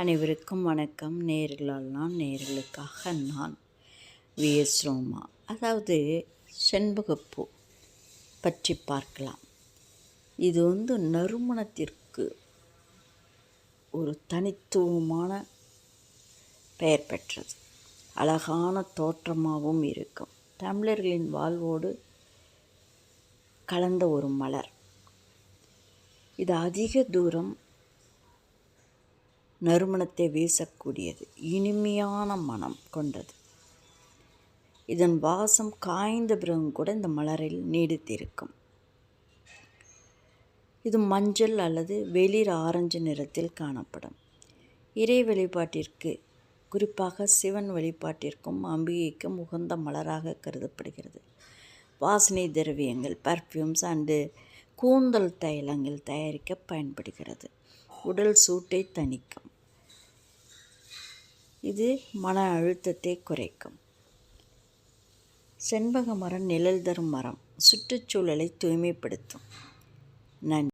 அனைவருக்கும் வணக்கம். நேர்களால் நான் நேர்களுக்காக நான் விஎஸ் ரோமா அதாவது செண்பகப்பூ பற்றி பார்க்கலாம். இது வந்து நறுமணத்திற்கு ஒரு தனித்துவமான பெயர் பெற்றது. அழகான தோற்றமாகவும் இருக்கும். தமிழர்களின் வாழ்வோடு கலந்த ஒரு மலர். இது அதிக தூரம் நறுமணத்தை வீசக்கூடியது இனிமையான மனம் கொண்டது. இதன் வாசம் காய்ந்த பிறகு கூட இந்த மலரில் நீடித்திருக்கும். இது மஞ்சள் அல்லது வெளிர் ஆரஞ்சு நிறத்தில் காணப்படும். இறை வழிபாட்டிற்கு குறிப்பாக சிவன் வழிபாட்டிற்கும் அம்பிகைக்கும் உகந்த மலராக கருதப்படுகிறது. வாசனை திரவியங்கள் பர்ஃப்யூம்ஸ் அண்டு கூந்தல் தைலங்கள் தயாரிக்க பயன்படுகிறது. உடல் சூட்டை தணிக்கும். இது மன அழுத்தத்தை குறைக்கும். செண்பக மரம் நிழல் தரும் மரம் சுற்றுச்சூழலை தூய்மைப்படுத்தும். நன்றி.